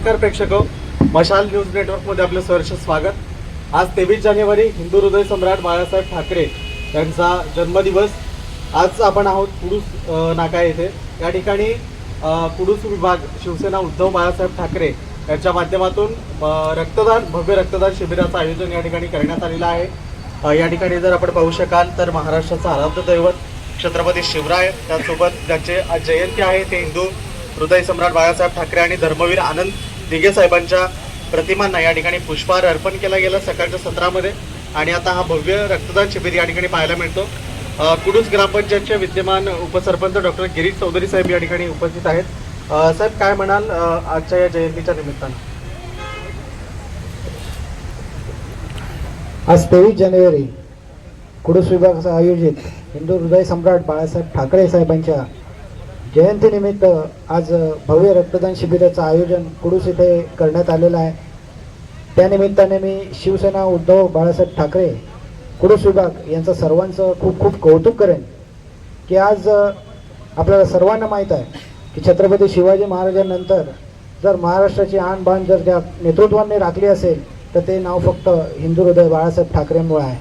नमस्कार प्रेक्षक हो. मशाल न्यूज नेटवर्कमध्ये आपलं सहर्ष स्वागत. आज तेवीस जानेवारी हिंदू हृदय सम्राट बाळासाहेब ठाकरे यांचा जन्मदिवस. आज आपण आहोत कुडूस नाका येथे. या ठिकाणी कुडूस विभाग शिवसेना उद्धव बाळासाहेब ठाकरे यांच्या माध्यमातून रक्तदान भव्य रक्तदान शिबिराचं आयोजन या ठिकाणी करण्यात आलेलं आहे. या ठिकाणी जर आपण पाहू शकाल तर महाराष्ट्राचं आराध्य दैवत छत्रपती शिवराय त्यासोबत ज्यांचे जयंती आहे ते हिंदू हृदय सम्राट बाळासाहेब ठाकरे आणि धर्मवीर आनंद दिघे साहेबांच्या प्रतिमांना या ठिकाणी पुष्पहार अर्पण केला गेला सकाळच्या सत्रामध्ये. आणि आता हा भव्य रक्तदान शिबिर या ठिकाणी पाहायला मिळतो. कुडूस ग्रामपंचायतचे विद्यमान उपसरपंच डॉक्टर गिरीश चौधरी साहेब या ठिकाणी उपस्थित आहेत. साहेब काय म्हणाल आजच्या या जयंतीच्या निमित्तानं? आज तेवीस जानेवारी कुडूस विभागाचा आयोजित हिंदू हृदय सम्राट बाळासाहेब ठाकरे साहेबांच्या जयंतीनिमित्त आज भव्य रक्तदान शिबिराचं आयोजन कुडूस इथे करण्यात आलेलं आहे. त्यानिमित्ताने मी शिवसेना उद्धव बाळासाहेब ठाकरे कुडूस विभाग यांचं सर्वांचं खूप खूप कौतुक करेन की आज आपल्याला सर्वांना माहीत आहे की छत्रपती शिवाजी महाराजांनंतर जर महाराष्ट्राची आणबाण जर त्या नेतृत्वाने राखली असेल तर ते नाव फक्त हिंदू हृदय बाळासाहेब ठाकरेंमुळे आहे.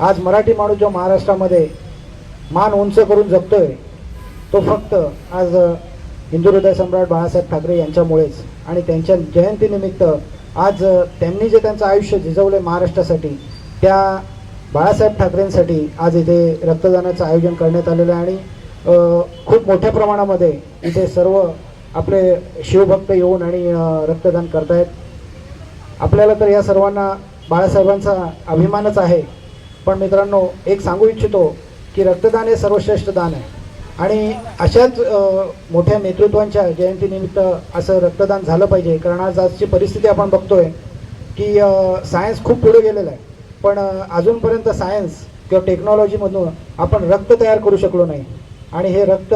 आज मराठी माणूस जो महाराष्ट्रामध्ये मान उंच करून जगतोय तो फक्त आज हिंदू हृदय सम्राट बाळासाहेब ठाकरे यांच्यामुळेच आणि त्यांच्या जयंतीनिमित्त आज त्यांनी जे त्यांचं आयुष्य झिजवलं महाराष्ट्रासाठी त्या बाळासाहेब ठाकरेंसाठी आज इथे रक्तदानाचं आयोजन करण्यात आलेलं आहे आणि खूप मोठ्या प्रमाणामध्ये इथे सर्व आपले शिवभक्त येऊन आणि रक्तदान करतायत. आपल्याला तर या सर्वांना बाळासाहेबांचा अभिमानच आहे. पण मित्रांनो एक सांगू इच्छितो की रक्तदान हे सर्वश्रेष्ठ दान आहे. आणि अशाच मोठ्या नेतृत्वांच्या जयंतीनिमित्त असं रक्तदान झालं पाहिजे. कारण आज आजची परिस्थिती आपण बघतोय की सायन्स खूप पुढे गेलेलं आहे. पण अजूनपर्यंत सायन्स किंवा टेक्नॉलॉजीमधून आपण रक्त तयार करू शकलो नाही. आणि हे रक्त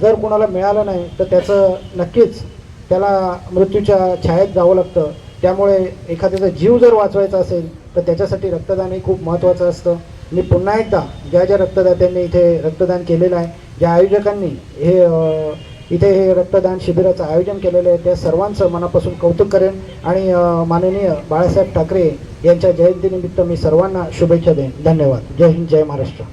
जर कुणाला मिळालं नाही तर त्याचं नक्कीच त्याला मृत्यूच्या छायेत जावं लागतं. त्यामुळे एखाद्याचा जीव जर वाचवायचा असेल तर त्याच्यासाठी रक्तदान हे खूप महत्त्वाचं असतं. मी पुन्हा एकदा ज्या ज्या रक्तदात्यांनी इथे रक्तदान केलेलं आहे ज्या आयोजकांनी हे इथे हे रक्तदान शिबिराचं आयोजन केलेलं आहे त्या सर्वांचं मनापासून कौतुक करेन आणि माननीय बाळासाहेब ठाकरे यांच्या जयंतीनिमित्त मी सर्वांना शुभेच्छा देईन. धन्यवाद. जय हिंद जय महाराष्ट्र.